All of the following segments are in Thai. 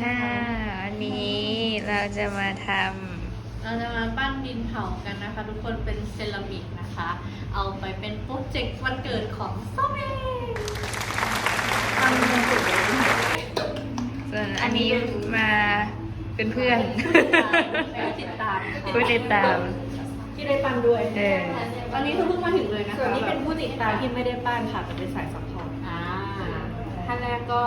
ค่ะวันนี้เราจะมาทเราจะมาปั้นดินเผากันนะคะ ทุกคนเป็นเซรามิกนะคะ เอาไปเป็นโปรเจกต์วันเกิดของส้มเองำส่วนอันนี้มาเป็นเพื่อนติดตามผู้ติดตามที่ได้ปั้นด้วยเออวันนี้เพิ่งมาถึงเลยนะคะส่วนนี้เป็นผู้ติดตามที่ไม่ได้ปั้นค่ะแต่เป็นสายสัมพันธ์อ่าท่านแรกก็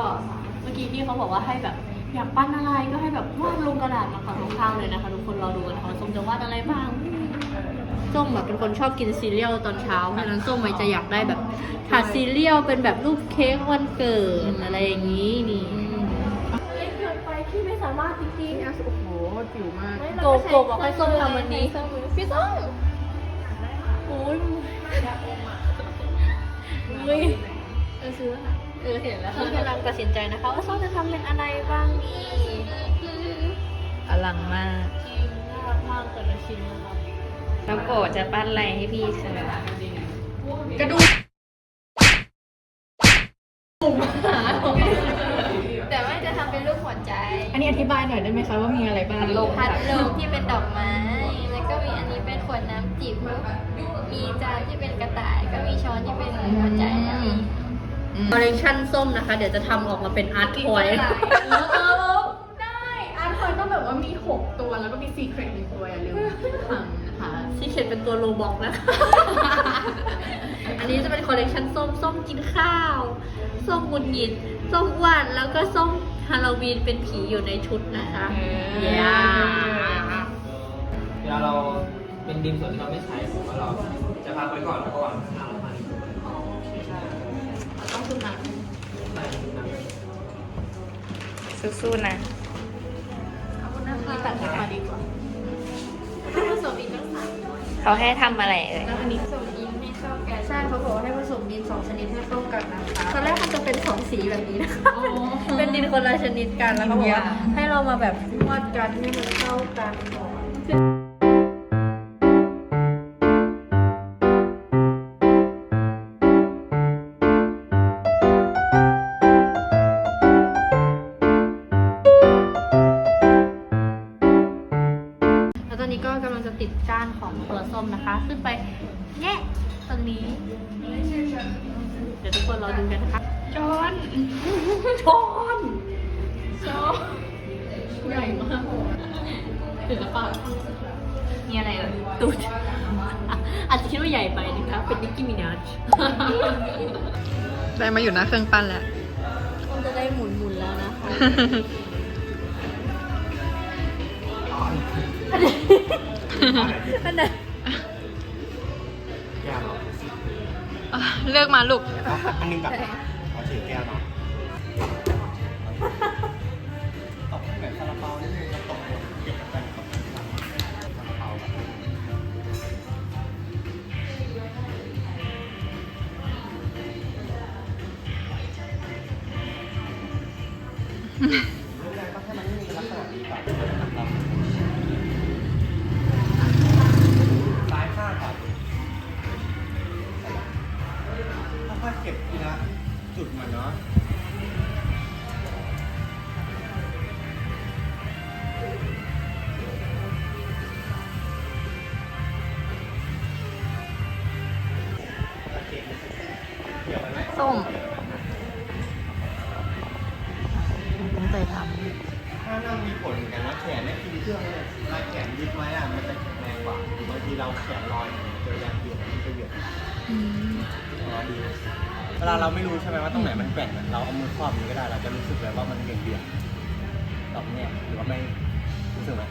เมื่อกี้พี่เขาบอกว่าให้แบบ อยากปั้นอะไรก็ให้แบบวาดลงกระดาษมาฝั่งตรงข้ามเลยนะคะทุกคนเราดูกันนะคะว่าส้มจะวาดอะไรบ้างส้มแบบเป็นคนชอบกินซีเรียลตอนเช้าเพราะฉะนั้นส้มมันจะอยากได้แบบถาดซีเรียลเป็นแบบรูปเค้กวันเกิดอะไรอย่างนี้นี่เล็กเกินไปที่ไม่สามารถจริงๆโอ้โหจิ๋วมากโกโกบอกให้ส้มทำวันนี้พี่ส้มโอ้ยมึง เออซื้อค่ะเออเห็นแล้วส้มกำลังตัดสินใจนะคะว่าส้มจะทำเป็นอะไรบ้างนี่อลังมากจริงน่ารักมากแต่ละชิ้นนะคะน้องโกจะปั้นอะไรให้พี่เสนอกระดูกแต่ว่าจะทำเป็นรูปหัวใจ อันนี้อธิบายหน่อยได้ไหมคะว่ามีอะไรบ้างลมพัดลมที่เป็นดอกไม้ แล้วก็มีอันนี้เป็นขวดน้ำจิ๋วมีจานที่เป็นกระต่าย ก็มีช้อนที่เป็นหัวใจนะมี คอลเลคชันส้มนะคะ เดี๋ยวจะทำออกมาเป็นอาร์ตทอยได้อาร์ตทอยต้องแบบว่ามี 6 ตัวแล้วก็มีซีเครตหนึ่งตัวอย่าลืมทำนะคะที่เขียนเป็นตัวโลบอกนะคะอันนี้จะเป็นคอลเลคชันส้ม ส้มกินข้าว ส้มหงุดหงิดส้มอ้วนแล้วก็ส้มฮาโลวีนเป็นผีอยู่ในชุดนะคะเย้เวลาเราเป็นดินส่วนที่เราไม่ใช้ผมว่าเราจะพักไว้ก่อนแล้วก็วางข้าง หน้าแล้วมันต้องคุณนะใส่น้ำสู้ๆนะมีตัดมาดีกว่าผสมอีกตั้งสามเขาให้ทำอะไรเอ่ยแล้วอันนี้ผสมอินให้เข้ากันใช่เขาบอกว่าให้ผสมดินสองชนิดให้เข้ากันนะคะตอนแรกมันจะเป็นสองสีแบบนี้นะคะ เป็นดินคนละชนิดกันแล้วเขาบอกว่าให้เรามาแบบนวดกันให้มันเข้ากันก่อน ดก้านของตัวส้มนะคะ ขึ้นไปแงะตรงนี้ เดี๋ยวทุกคนรอดูกันนะคะจอนชอนชอนใหญ่มากถึงแล้วป่ะมีอะไรเอ่ยตูดอะอาจจะคิดว่าใหญ่ไปนะคะ เป็นนิกกี้มินาจได้มาอยู่หน้าเครื่องปั้นแล้วมันจะได้หมุนหมุนๆแล้วนะคะ อันไหนแก้วเนาะเลือกมาลูก อันนึงกับเอาถือแก้วเนาะ ส้มตั้งใจทถ้านั่งมีผลเหมือนกันนะแขนเนี่ยกินเครื่องเนี่ยลายแขนยึดไว้อะมันจะแข็งแรงกว่าบางทีเราแขนลอยเนี่ยเจอแรงเหยียดมันจะเหยียดอ๋อดีเวลาเราไม่รู้ใช่ไหมว่าตรงไหนมันแกว่งอะเราเอามือครอบมันก็ได้เราจะรู้สึกเลยว่ามันเบี่ยงเบี่ยงๆตอบเนี่ยหรือว่าไม่รู้สึกไหม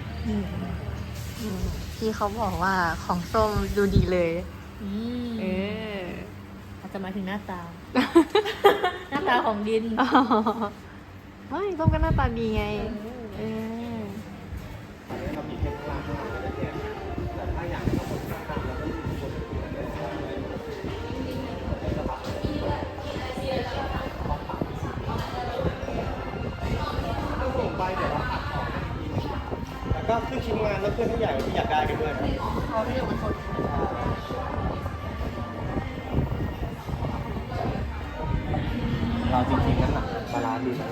พี่เขาบอกว่าของส้มดูดีเลย อืมเอออาจจะหมายถึงหน้าตา หน้าตาของดินไม่ส้มก็หน้าตาดีไง เออ เรามีแค่ข้างล่างข้างล่างแต่เนี่ยแต่ถ้าอยากให้เราหมดข้างล่างเราต้องกดส่งไปเดี๋ยวเราอัดออกอีกทีหนึ่งแล้วก็ขึ้นชิ้นงานแล้วขึ้นให้ใหญ่ เราจริงๆนั้นหนักบาลานซ์ดีนะ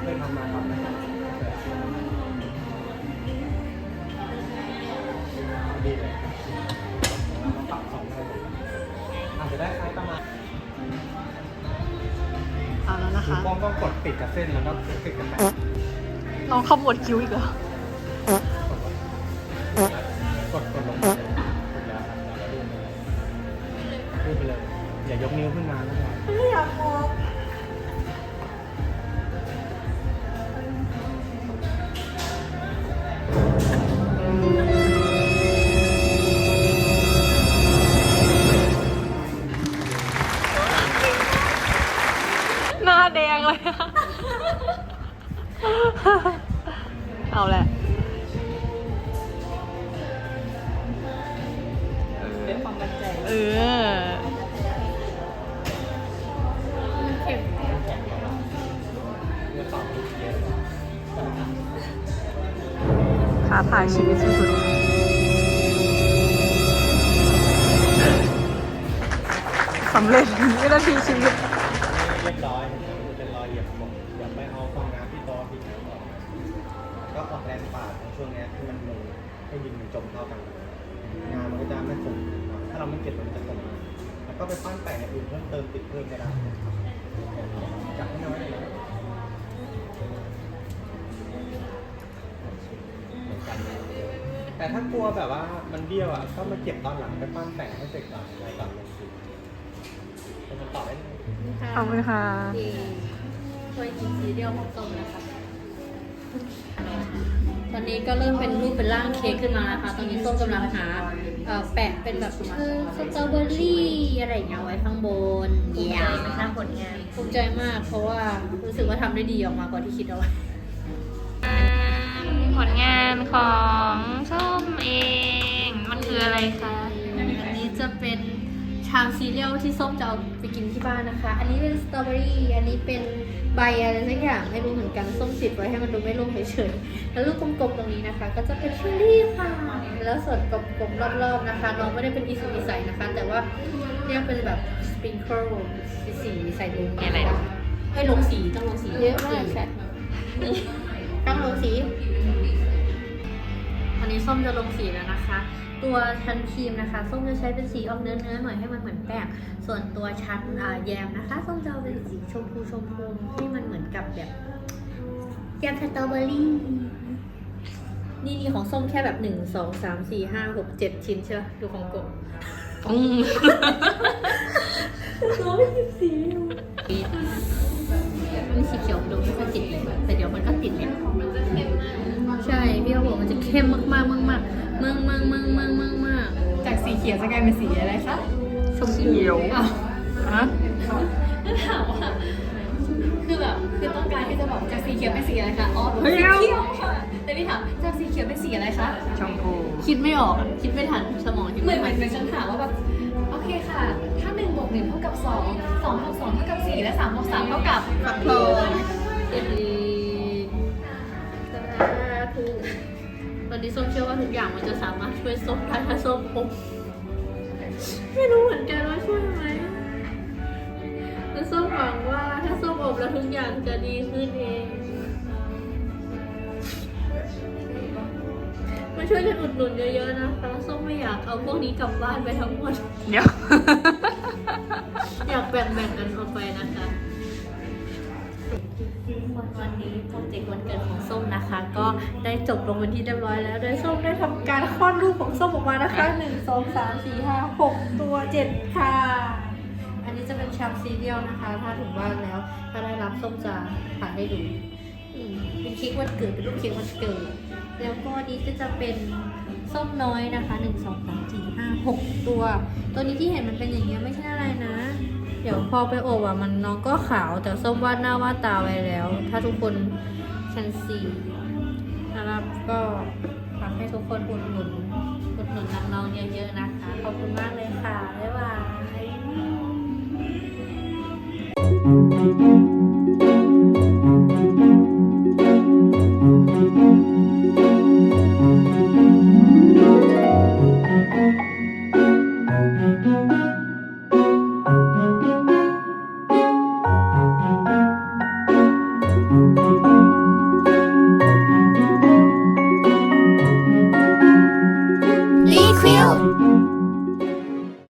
เคยทำมาครับดีเลยเรามาปรับสองได้อาจจะได้คล้ายประมาณเอาแล้วนะคือคะ ป้องก็กดติดกับเส้นแล้วก็ติดกับแปะน้องขมวดคิ้วอีกเหรอ าทายชีวิตสุดๆสำเร็จวินาทีชีวิตเรียบร้อยเป็นรอยเหยียบหมดอย่าไปเอาฟองน้ำที่โต๊ะที่ออกก็ออกแรงปาดในช่วงนี้ที่มันลงให้ดินมันจมเข้ากัน งานมันก็จะไม่คงถ้าเราไม่เก็บมันจะคงแล้วก็ไปปั้นแต่งอย่างอื่นเพิ่มเติมติดเพิ่มก็ได้จับให้น้อยเลย แต่ถ้ากลัวแบบว่ามันเบี้ยวอะก็มาเก็บตอนหลังไปปั้นแต่งให้เสร็จก่อนอะไรก่อนลงสีเป็นต่อได้เลยขอบคุณค่ะที่ช่วยกินซีเรียลของส้มนะคะตอนนี้ก็เริ่มเป็นรูปเป็นร่างเค้กขึ้นมานะคะ ตอนนี้ส้มกำลังหาเอ่อแปะเป็นแบบเออสตรอเบอรี่อะไรอย่างเงี้ยไว้ข้างบนภูมิใจไหมคะผลงาน ภูมิใจมากเพราะว่ารู้สึกว่าทำได้ดีออกมากว่าที่คิดเอาไว้ ผลงานของส้มเอง มันคืออะไรคะอันนี้จะเป็นชามซีเรียลที่ส้มจะเอาไปกินที่บ้านนะคะ อันนี้เป็นสตรอเบอรี่ อันนี้เป็นใบอะไรสักอย่างไม่รู้เหมือนกันส้มติดไว้ให้มันดูไม่โล่งเฉยๆ แล้วลูกกลมๆตรงนี้นะคะ ก็จะเป็นเชอร์รี่ค่ะ แล้วส่วนกลมๆรอบๆนะคะ น้องไม่ได้เป็นอีสุอิสัยนะคะ แต่ว่าเรียกเป็นแบบสปริงเกิลสีๆใส่ลงอะไรนะให้ลงสีต้องลงสีเยอะมากค่ะนี่ต้องลงสี อันนี้ส้มจะลงสีแล้วนะคะ ตัวชั้นครีมนะคะ ส้มจะใช้เป็นสีออกเนื้อเนื้อๆหน่อยให้มันเหมือนแป้ง ส่วนตัวชั้นอ่าแยมนะคะ ส้มจะเอาเป็นสีชมพูชมพูให้มันเหมือนกับแบบแยมสตรอเบอรี่ นี่นี่ของส้มแค่แบบหนึ่งสองสามสี่ห้าหกเจ็ดชิ้นใช่ไหมดูของกบอืมร้อยสิบสี่มันสีเขียวดูไม่ค่อยติดเลย แต่เดี๋ยวมันก็ติดเนี่ยใช่ พี่เขาบอกมันจะเข้มมากๆมากๆมากๆมากมากมากมากมากมากจากสีเขียวจะกลายเป็นสีอะไรคะชมพูอะฮะก็ถามว่าคือแบบคือต้องการที่จะบอกจากสีเขียวเป็นสีอะไรคะอ๋อสีเขียวค่ะแต่พี่ถามจากสีเขียวเป็นสีอะไรคะชมพูคิดไม่ออกอะคิดไม่ทันสมองคิดเหมืไม่อนเหมืทัอนนเป็นฉันถามว่าแบบโอเคค่ะ ถ้าหนึ่งบวกหนึ่งเท่ากับสองสองบวกสองเท่ากับสี่และสามบวกสามเท่ากับฟักทอง นนี้ส้มเชื่อว่าทุกอย่างมันจะสามารถช่วยส้มได้ถ้าส้มอบไม่รู้เหมือนกันว่าช่วยไหมแต่ส้มหวังว่าถ้าส้มอบแล้วทุกอย่างจะดีขึ้นเองมาช่วยกันอุดหนุนเยอะๆนะคะส้มไม่อยากเอาพวกนี้กลับบ้านไปทั้งหมด เดี๋ยว อยากแบ่งๆกันออกไปนะคะ วันวันนี้โปรเจกต์วันเกิดของส้มนะคะ ก็ได้จบลงเป็นที่เรียบร้อยแล้วโดยส้มได้ทำการคลอดลูกของส้มออกมานะคะหนึ่งสองสามสี่ห้าหกตัวเจ็ดค่ะ อันนี้จะเป็นชามซีเรียลนะคะ ถ้าถึงบ้านแล้ว ถ้าได้รับส้มจะถ่ายให้ดูอืมเป็นเค้กวันเกิดเป็นรูปเค้กวันเกิด แล้วก็อันนี้ก็จะเป็นส้มน้อยนะคะหนึ่งสองสามสี่ห้าหกตัว ตัวนี้ที่เห็นมันเป็นอย่างเงี้ยไม่ใช่อะไรนะ ดี๋ยวพอไปอบอะมันน้องก็ขาวแต่ส้มวาดหน้าวาดตาไว้แล้ว ถ้าทุกคนชั้นสี่นะครับก็ฝากให้ทุกคนอุดหนุนอุดหนุนน้องๆเยอะๆนะคะ ขอบคุณมากเลยค่ะ บ๊ายบาย